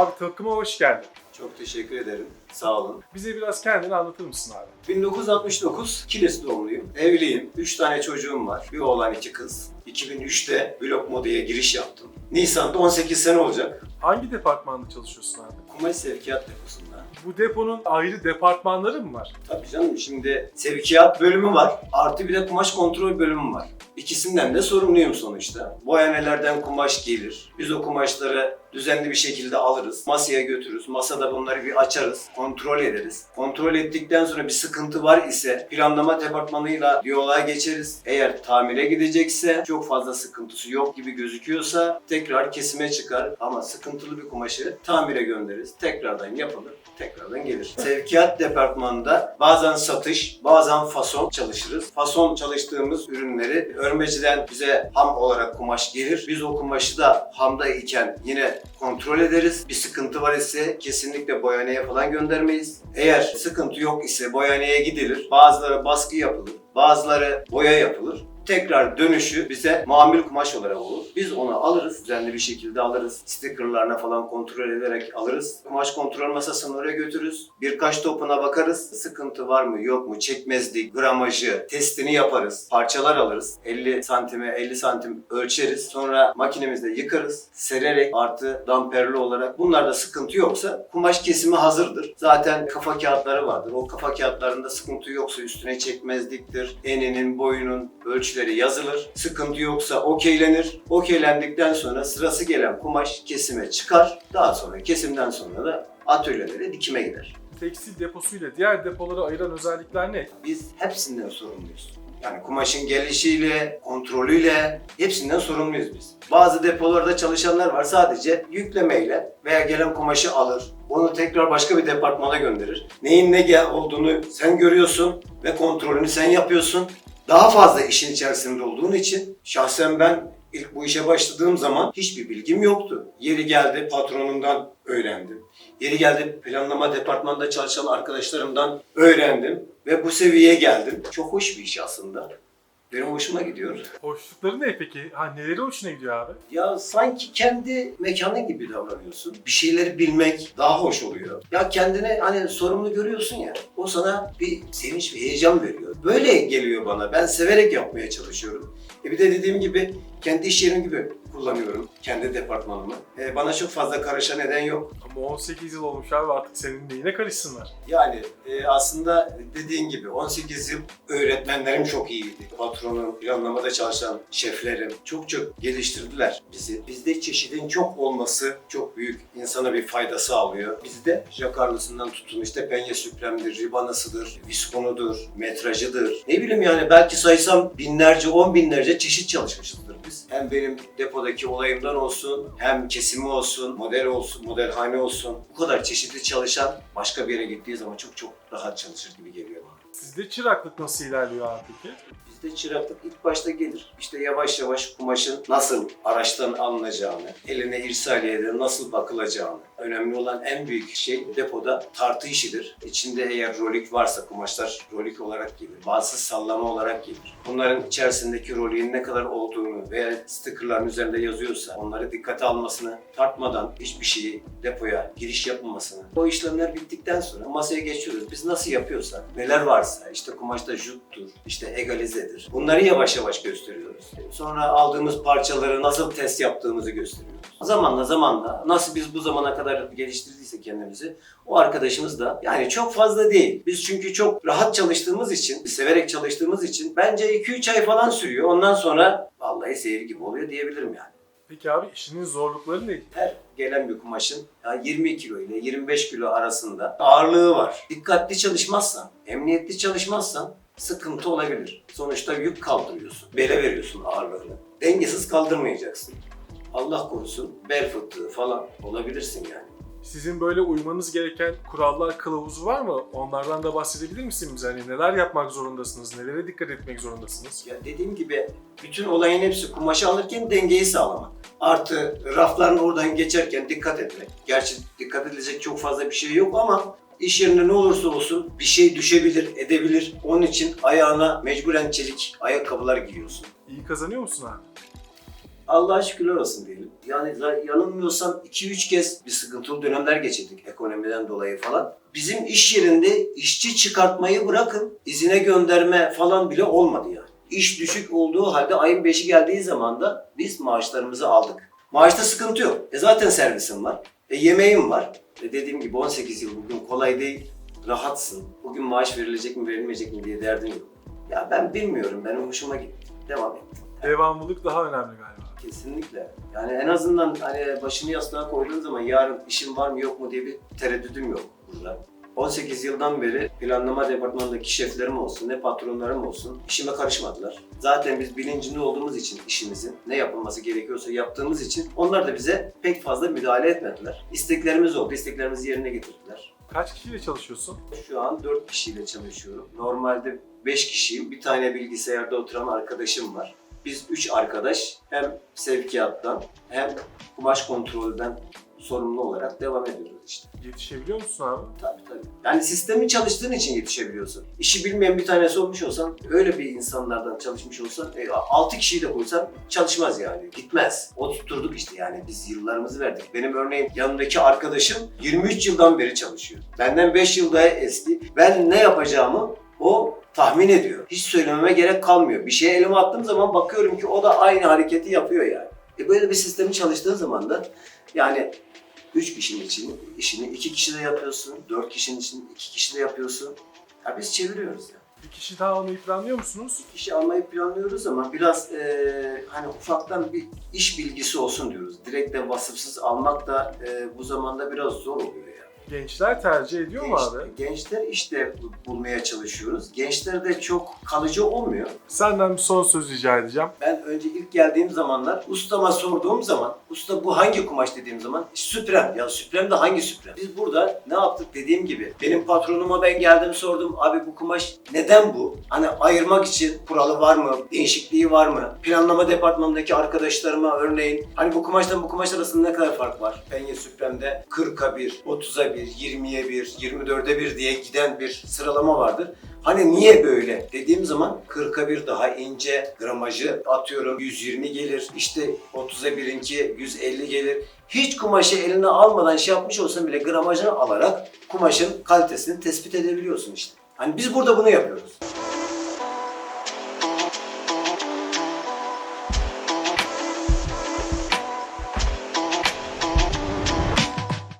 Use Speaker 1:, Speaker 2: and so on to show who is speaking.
Speaker 1: Abi takıma hoş geldin.
Speaker 2: Çok teşekkür ederim. Sağ olun.
Speaker 1: Bize biraz kendini anlatır mısın abi?
Speaker 2: 1969 Kilis doğumluyum. Evliyim. 3 tane çocuğum var. Bir oğlan iki kız. 2003'te Blok Moda'ya giriş yaptım. Nisan'da 18 sene olacak.
Speaker 1: Hangi departmanda çalışıyorsun abi?
Speaker 2: Kumaş sevkiyat deposunda.
Speaker 1: Bu deponun ayrı departmanları mı var?
Speaker 2: Tabii canım şimdi sevkiyat bölümü var. Artı bir de kumaş kontrol bölümü var. İkisinden de sorumluyum sonuçta. Boyanelerden kumaş gelir. Biz o kumaşları düzenli bir şekilde alırız. Masaya götürürüz. Masada bunları bir açarız. Kontrol ederiz. Kontrol ettikten sonra bir sıkıntı var ise planlama departmanıyla diyaloğa geçeriz. Eğer tamire gidecekse çok fazla sıkıntısı yok gibi gözüküyorsa tekrar kesime çıkar. Ama sıkıntılı bir kumaşı tamire göndeririz. Tekrardan yapılır. Tekrardan gelir. Sevkiyat departmanında bazen satış, bazen fason çalışırız. Fason çalıştığımız ürünleri örmeciden bize ham olarak kumaş gelir. Biz o kumaşı da hamda iken yine kontrol ederiz. Bir sıkıntı var ise kesinlikle boyaneye falan göndermeyiz. Eğer sıkıntı yok ise boyaneye gidilir. Bazıları baskı yapılır. Bazıları boya yapılır. Tekrar dönüşü bize mamül kumaş olarak olur. Biz onu alırız, düzenli bir şekilde alırız. Stickerlarına falan kontrol ederek alırız. Kumaş kontrol masasını oraya götürürüz. Birkaç topuna bakarız. Sıkıntı var mı yok mu? Çekmezlik, gramajı, testini yaparız. Parçalar alırız. 50 santime 50 santim ölçeriz. Sonra makinemizde yıkarız. Sererek artı damperli olarak. Bunlarda sıkıntı yoksa kumaş kesimi hazırdır. Zaten kafa kağıtları vardır. O kafa kağıtlarında sıkıntı yoksa üstüne çekmezliktir. Eninin, boyunun ölçüleri yazılır. Sıkıntı yoksa okeylenir. Okeylendikten sonra sırası gelen kumaş kesime çıkar. Daha sonra kesimden sonra da atölyelere dikime gider.
Speaker 1: Tekstil deposuyla diğer depoları ayıran özellikler ne?
Speaker 2: Biz hepsinden sorumluyuz. Yani kumaşın gelişiyle, kontrolüyle hepsinden sorumluyuz biz. Bazı depolarda çalışanlar var sadece yüklemeyle veya gelen kumaşı alır. Onu tekrar başka bir departmana gönderir. Neyin ne olduğunu sen görüyorsun ve kontrolünü sen yapıyorsun. Daha fazla işin içerisinde olduğun için şahsen ben ilk bu işe başladığım zaman hiçbir bilgim yoktu. Yeri geldi patronumdan öğrendim. Yeri geldi planlama departmanında çalışan arkadaşlarımdan öğrendim ve bu seviyeye geldim. Çok hoş bir iş aslında. Benim hoşuma gidiyor.
Speaker 1: Hoşlukları ne peki? Ha neleri hoşuna gidiyor abi?
Speaker 2: Ya sanki kendi mekanın gibi davranıyorsun. Bir şeyleri bilmek daha hoş oluyor. Ya kendine hani sorumlu görüyorsun ya. O sana bir sevinç ve heyecan veriyor. Böyle geliyor bana. Ben severek yapmaya çalışıyorum. E bir de dediğim gibi kendi iş yerim gibi kullanıyorum. Kendi departmanımı. E bana çok fazla karışan neden yok.
Speaker 1: Ama 18 yıl olmuş abi artık senin de yine karışsınlar.
Speaker 2: Yani e, aslında dediğin gibi 18 yıl öğretmenlerim çok iyiydi. Patronum, planlamada çalışan şeflerim çok çok geliştirdiler bizi. Bizde çeşidin çok olması çok büyük insana bir fayda sağlıyor. Bizde jakarlısından tutun işte penye süpremdir, ribanasıdır, viskonudur, metrajıdır. Ne bileyim yani belki saysam binlerce, on binlerce çeşit çalışmışızdır biz. Hem benim depodaki olayımdan olsun, hem kesimi olsun, model olsun, modelhane olsun. Bu kadar çeşitli çalışan başka bir yere gittiği zaman çok çok rahat çalışır gibi geliyor bana.
Speaker 1: Sizde çıraklık nasıl ilerliyor abi peki?
Speaker 2: Bizde çıraklık ilk başta gelir. İşte yavaş yavaş kumaşın nasıl araçtan alınacağını, eline irsaliyede nasıl bakılacağını. Önemli olan en büyük şey depoda tartı işidir. İçinde eğer rolik varsa kumaşlar rolik olarak gelir. Bazısı sallama olarak gelir. Bunların içerisindeki roliğin ne kadar olduğunu veya stickerların üzerinde yazıyorsa onları dikkate almasını, tartmadan hiçbir şeyi depoya giriş yapmamasını. O işlemler bittikten sonra masaya geçiyoruz. Biz nasıl yapıyorsak, neler varsa işte kumaşta juttur, işte egalizedir. Bunları yavaş yavaş gösteriyoruz. Sonra aldığımız parçaları nasıl test yaptığımızı gösteriyoruz. Zamanla zamanla nasıl biz bu zamana kadar geliştirdiysek kendimizi o arkadaşımız da yani çok fazla değil. Biz çünkü çok rahat çalıştığımız için, severek çalıştığımız için bence 2-3 ay falan sürüyor. Ondan sonra vallahi seyir gibi oluyor diyebilirim yani.
Speaker 1: Peki abi işinin zorlukları ne?
Speaker 2: Her gelen bir kumaşın yani 20 kilo ile 25 kilo arasında ağırlığı var. Dikkatli çalışmazsan, emniyetli çalışmazsan sıkıntı olabilir. Sonuçta yük kaldırıyorsun. Bele veriyorsun ağırlığını. Dengesiz kaldırmayacaksın. Allah korusun bel fıtığı falan olabilirsin yani.
Speaker 1: Sizin böyle uymanız gereken kurallar kılavuzu var mı? Onlardan da bahsedebilir misiniz? Hani neler yapmak zorundasınız? Nelere dikkat etmek zorundasınız?
Speaker 2: Ya dediğim gibi bütün olayın hepsi kumaşı alırken dengeyi sağlamak. Artı rafların oradan geçerken dikkat etmek. Gerçi dikkat edilecek çok fazla bir şey yok ama iş yerinde ne olursa olsun bir şey düşebilir, edebilir. Onun için ayağına mecburen çelik ayakkabılar giyiyorsun.
Speaker 1: İyi kazanıyor musun abi?
Speaker 2: Allah'a şükürler olsun diyelim. Yani yanılmıyorsam 2-3 kez bir sıkıntılı dönemler geçirdik ekonomiden dolayı falan. Bizim iş yerinde işçi çıkartmayı bırakın izine gönderme falan bile olmadı yani. İş düşük olduğu halde ayın 5'i geldiği zaman da biz maaşlarımızı aldık. Maaşta sıkıntı yok. E zaten servisim var. E yemeğim var. E dediğim gibi 18 yıl bugün kolay değil. Rahatsın. Bugün maaş verilecek mi verilmeyecek mi diye derdin yok. Ya ben bilmiyorum. Benim hoşuma gitti. Devam et.
Speaker 1: Devamlılık daha önemli galiba.
Speaker 2: Kesinlikle. Yani en azından hani başını yastığa koyduğun zaman yarın işim var mı yok mu diye bir tereddüdüm yok burada. 18 yıldan beri planlama departmanındaki şeflerim olsun, ne patronlarım olsun işime karışmadılar. Zaten biz bilincinde olduğumuz için işimizin ne yapılması gerekiyorsa yaptığımız için onlar da bize pek fazla müdahale etmediler. İsteklerimiz oldu, isteklerimizi yerine getirdiler.
Speaker 1: Kaç kişiyle çalışıyorsun?
Speaker 2: Şu an 4 kişiyle çalışıyorum. Normalde 5 kişiyim. Bir tane bilgisayarda oturan arkadaşım var. Biz 3 arkadaş hem sevkiyattan hem kumaş kontrolden sorumlu olarak devam ediyoruz işte.
Speaker 1: Yetişebiliyor musun abi?
Speaker 2: Tabii tabii. Yani sistemi çalıştığın için yetişebiliyorsun. İşi bilmeyen bir tanesi olmuş olsan, öyle bir insanlardan çalışmış olsan, 6 kişiyi de koysan çalışmaz yani. Gitmez. O tutturduk işte yani biz yıllarımızı verdik. Benim örneğin yanımdaki arkadaşım 23 yıldan beri çalışıyor. Benden 5 yıl daha eski. Ben ne yapacağımı o tahmin ediyor. Hiç söylememe gerek kalmıyor. Bir şeye elime attığım zaman bakıyorum ki o da aynı hareketi yapıyor yani. E böyle bir sistemi çalıştığı zaman da yani 3 kişinin için işini 2 kişi de yapıyorsun, 4 kişinin için 2 kişi de yapıyorsun. Ya biz çeviriyoruz ya.
Speaker 1: Bir kişi daha almayı planlıyor musunuz?
Speaker 2: Kişi almayı planlıyoruz ama biraz eee, hani ufaktan bir iş bilgisi olsun diyoruz. Direkt de vasıfsız almak da eee, bu zamanda biraz zor oluyor.
Speaker 1: Gençler tercih ediyor mu
Speaker 2: Genç-
Speaker 1: abi?
Speaker 2: Gençler işte bu- bulmaya çalışıyoruz. Gençler de çok kalıcı olmuyor.
Speaker 1: Senden bir son söz rica edeceğim.
Speaker 2: Ben önce ilk geldiğim zamanlar ustama sorduğum zaman, usta bu hangi kumaş dediğim zaman süprem. Ya süprem de hangi süprem? Biz burada ne yaptık dediğim gibi benim patronuma ben geldim sordum abi bu kumaş neden bu? Hani ayırmak için kuralı var mı? Değişikliği var mı? Planlama departmanındaki arkadaşlarıma örneğin hani bu kumaştan bu kumaş arasında ne kadar fark var? Penye süpremde 40'a 1, 30'a 1, 20'ye 1, 24'e 1 diye giden bir sıralama vardır. Hani niye böyle dediğim zaman 40'a bir daha ince gramajı atıyorum 120 gelir. İşte 30'a birinki 150 gelir. Hiç kumaşı eline almadan şey yapmış olsan bile gramajını alarak kumaşın kalitesini tespit edebiliyorsun işte. Hani biz burada bunu yapıyoruz.